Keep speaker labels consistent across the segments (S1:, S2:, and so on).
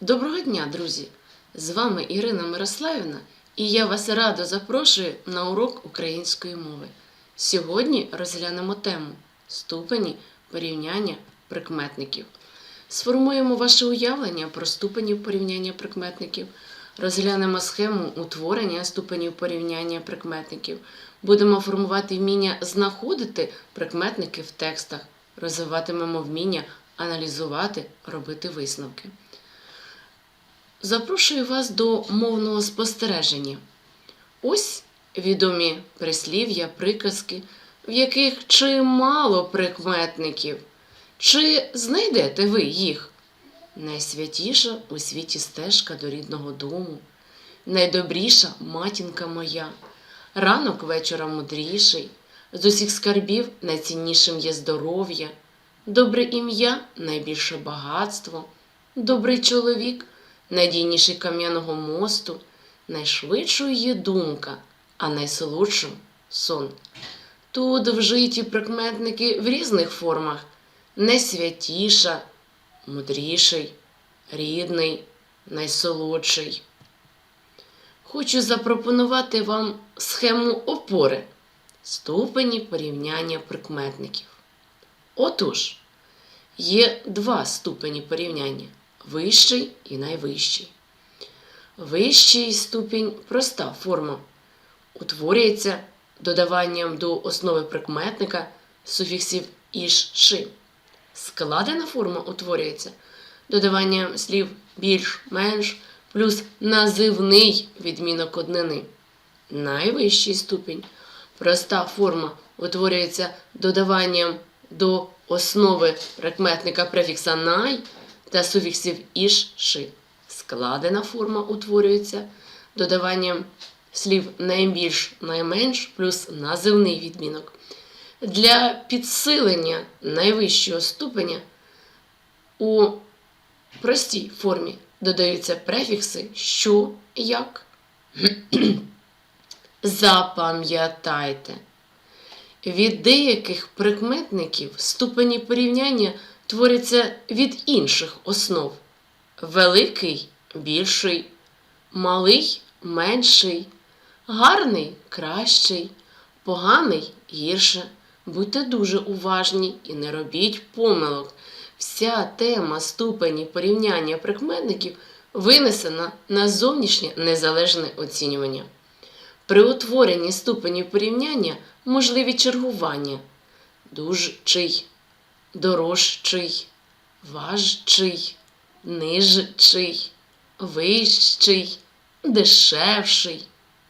S1: Доброго дня, друзі! З вами Ірина Мирославівна, і я вас радо запрошую на урок української мови. Сьогодні розглянемо тему ступені порівняння прикметників. Сформуємо ваше уявлення про ступені порівняння прикметників. Розглянемо схему утворення ступенів порівняння прикметників. Будемо формувати вміння знаходити прикметники в текстах, розвиватимемо вміння аналізувати, робити висновки. Запрошую вас до мовного спостереження. Ось відомі прислів'я, приказки, в яких чимало прикметників. Чи знайдете ви їх? Найсвятіша у світі стежка до рідного дому, найдобріша матінка моя, ранок вечора мудріший, з усіх скарбів найціннішим є здоров'я, добре ім'я найбільше багатство, добрий чоловік надійніший кам'яного мосту, найшвидшою є думка, а найсолодшим сон. Тут вжиті прикметники в різних формах найсвятіша, мудріший, рідний, найсолодший. Хочу запропонувати вам схему опори ступені порівняння прикметників. Отож, є два ступені порівняння вищий і найвищий. Вищий ступінь проста форма утворюється додаванням до основи прикметника суфіксів іш ши. Складена форма утворюється додаванням слів більш, менш, плюс називний відмінок однини. Найвищий ступінь проста форма утворюється додаванням до основи прикметника префікса най та суфіксів іш ши. Складена форма утворюється додаванням слів найбільш найменш плюс називний відмінок. Для підсилення найвищого ступеня у простій формі додаються префікси що, як. Запам'ятайте. Від деяких прикметників ступені порівняння творяться від інших основ. Великий більший, малий менший, гарний кращий, поганий гірше. Будьте дуже уважні і не робіть помилок. Вся тема ступені порівняння прикметників винесена на зовнішнє незалежне оцінювання. При утворенні ступенів порівняння можливі чергування дужчий, дорожчий, важчий, нижчий, вищий, дешевший,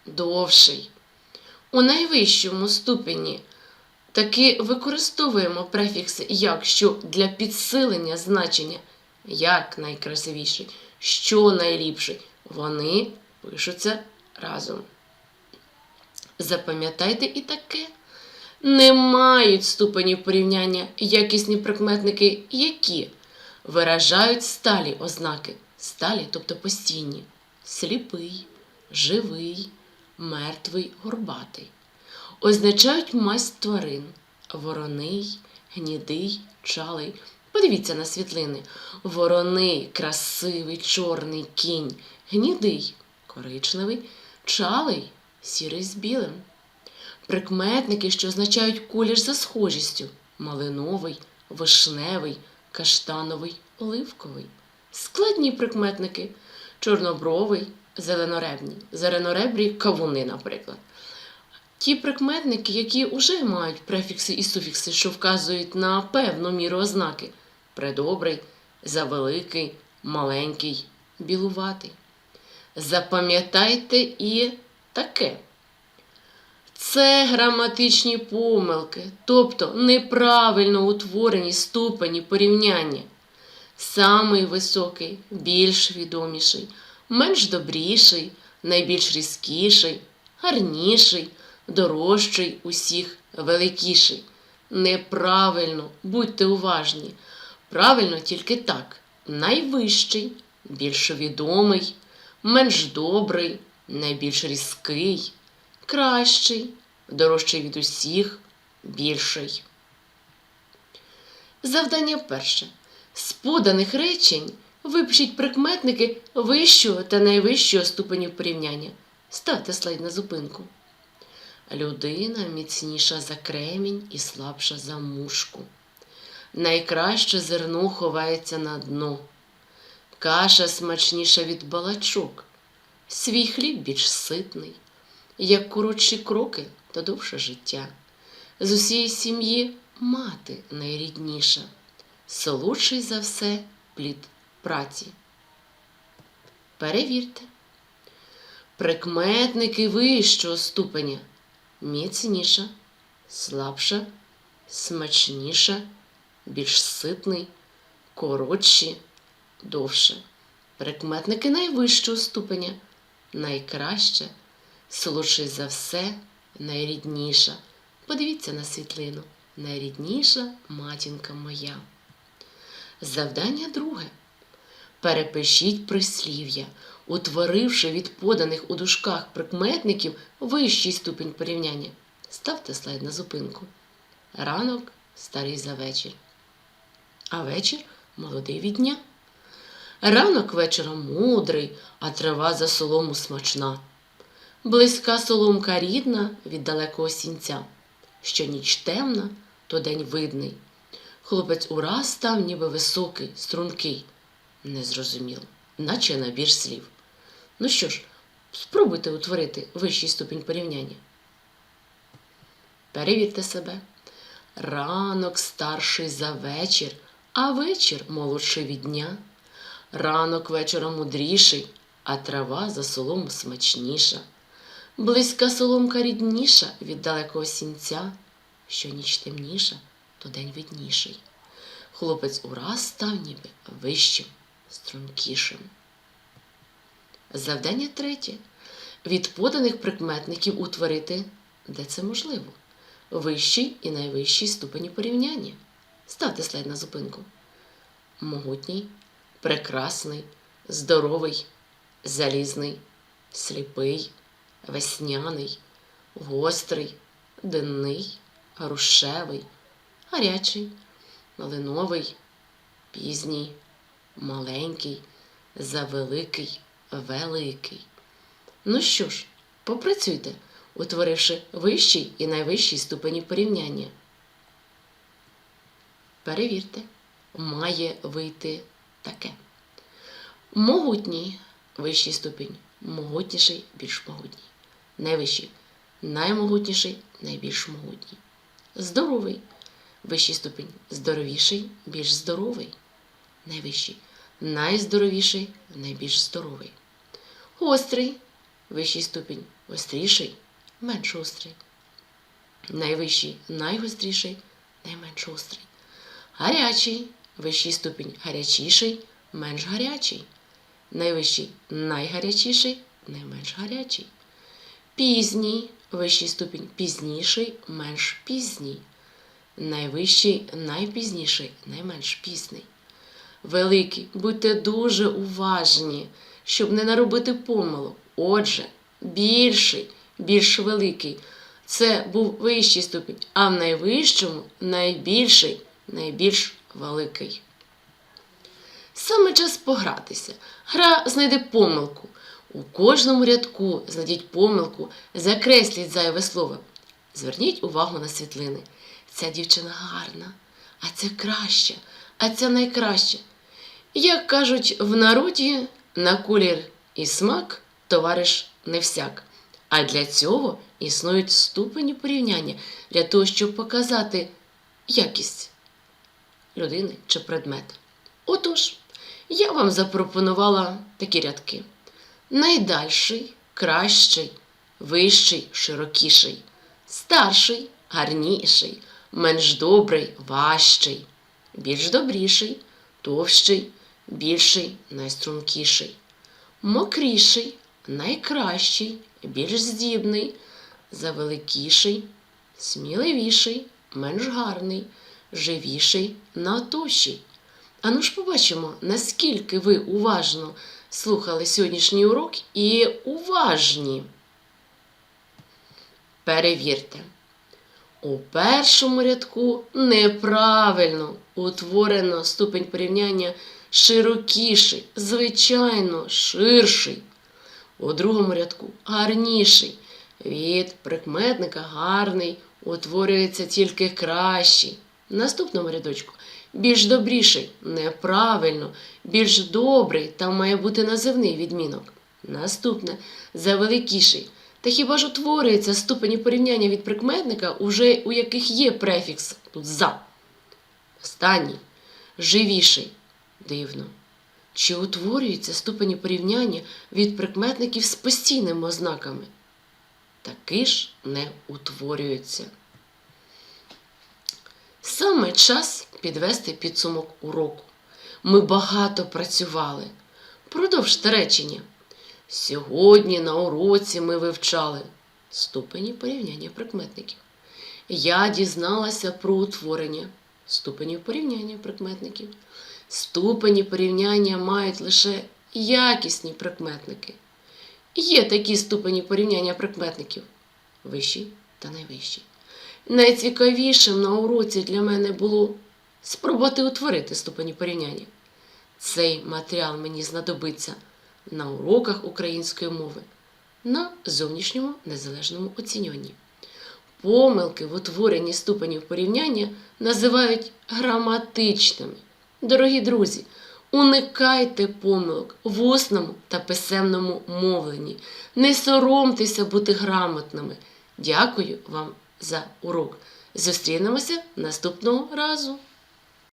S1: довший. У найвищому ступені таки використовуємо префікси як що для підсилення значення як найкрасивіший, що найліпший. Вони пишуться разом. Запам'ятайте і таке. Не мають ступенів порівняння якісні прикметники, які виражають сталі ознаки, сталі, тобто постійні, сліпий, живий, мертвий, горбатий. Означають масть тварин вороний, гнідий, чалий. Подивіться на світлини. Вороний, красивий, чорний кінь, гнідий, коричневий, чалий, сірий з білим. Прикметники, що означають колір за схожістю малиновий, вишневий, каштановий, оливковий. Складні прикметники чорнобровий, зеленоребні, зеленоребрі кавуни, наприклад. Ті прикметники, які вже мають префікси і суфікси, що вказують на певну міру ознаки предобрий, завеликий, маленький, білуватий. Запам'ятайте і таке. Це граматичні помилки, тобто неправильно утворені ступені порівняння. Самий високий, більш відоміший, менш добріший, найбільш різкіший, гарніший, дорожчий усіх, великіший. Неправильно, будьте уважні. Правильно тільки так: найвищий, більш відомий, менш добрий, найбільш різкий кращий, дорожчий від усіх, більший. Завдання перше. З поданих речень Випишіть прикметники вищого та найвищого ступенів порівняння. Ставте слайд на зупинку. Людина міцніша за кремінь і слабша за мушку. Найкраще зерно ховається на дно. Каша смачніша від балачок. Свій хліб більш ситний. Як коротші кроки, то довше життя. З усієї сім'ї мати найрідніша, солодший за все плід праці. Перевірте. Прикметники вищого ступеня міцніша, слабша, смачніша, більш ситний, коротші, довше. Прикметники найвищого ступеня найкраще, солодший за все, найрідніша. Подивіться на світлину. Найрідніша матінка моя. Завдання друге. Перепишіть прислів'я, утворивши від поданих у дужках прикметників вищий ступінь порівняння. Ставте слайд на зупинку. Ранок старий за вечір, а вечір молодий від дня. Ранок вечором мудрий, а трава за солому смачна. Близька соломка рідна від далекого сінця. Що ніч темна, то день видний. Хлопець ураз став ніби високий, стрункий. Незрозуміло, наче набір слів. Ну що ж, спробуйте утворити вищий ступінь порівняння. Перевірте себе. Ранок старший за вечір, а вечір молодший від дня. Ранок вечора мудріший, а трава за солому смачніша. Близька соломка рідніша від далекого сінця. Що ніч темніша, то день видніший. Хлопець ураз став ніби вищим, стрункішим. Завдання третє. Від поданих прикметників утворити, де це можливо, вищий і найвищий ступені порівняння. Ставте слайд на зупинку. Могутній, прекрасний, здоровий, залізний, сліпий, весняний, гострий, денний, грушевий, гарячий, малиновий, пізній, маленький, завеликий, великий. Ну що ж, попрацюйте, утворивши вищий і найвищий ступені порівняння. Перевірте, має вийти таке. Могутній вищий ступінь, могутніший, більш могутній. Найвищий, наймогутніший, найбільш могутній. Здоровий, вищий ступінь, здоровіший, більш здоровий. Найвищий, найздоровіший, найбільш здоровий. Гострий, вищий ступінь, гостріший, менш гострий. Найвищий, найгостріший, найменш гострий. Гарячий, вищий ступінь, гарячіший, менш гарячий. Найвищий, найгарячіший, найменш гарячий. Пізній, вищий ступінь, пізніший, менш пізній. Найвищий, найпізніший, найменш пізний. Великий, будьте дуже уважні, щоб не наробити помилок. Отже, більший, більш великий. Це був вищий ступінь, а в найвищому найбільший, найбільш великий. Саме час погратися. Гра знайде помилку. У кожному рядку знайдіть помилку, закресліть зайве слово. Зверніть увагу на світлини. Ця дівчина гарна, а це краща, а це найкраща. Як кажуть в народі, на колір і смак товариш не всяк. А для цього існують ступені порівняння для того, щоб показати якість людини чи предмета. Отож, я вам запропонувала такі рядки: найдальший, кращий, вищий, широкіший, старший, гарніший, менш добрий, важчий, більш добріший, товщий, більший, найстрункіший, мокріший, найкращий, більш здібний, завеликіший, сміливіший, менш гарний, живіший, натощий. Ану ж побачимо, наскільки ви уважно слухали сьогоднішній урок і уважні. Перевірте. У першому рядку неправильно утворено ступень порівняння широкіший, звичайно, ширший. У другому рядку гарніший. Від прикметника гарний утворюється тільки кращий. В наступному рядочку більш добріший, неправильно, більш добрий, там має бути називний відмінок. Наступне завеликіший. Та хіба ж утворюється ступені порівняння від прикметника, уже у яких є префікс тут за? Останній живіший. Дивно. Чи утворюються ступені порівняння від прикметників з постійними ознаками? Таки ж не утворюються. Саме час підвести підсумок уроку. Ми багато працювали. Продовжте речення. Сьогодні на уроці ми вивчали ступені порівняння прикметників. Я дізналася про утворення ступенів порівняння прикметників. Ступені порівняння мають лише якісні прикметники. Є такі ступені порівняння прикметників вищий та найвищий. Найцікавішим на уроці для мене було спробувати утворити ступені порівняння. Цей матеріал мені знадобиться на уроках української мови на зовнішньому незалежному оцінюванні. Помилки в утворенні ступенів порівняння називають граматичними. Дорогі друзі, уникайте помилок в усному та писемному мовленні. Не соромтеся бути грамотними. Дякую вам за урок. Зустрінемося наступного разу.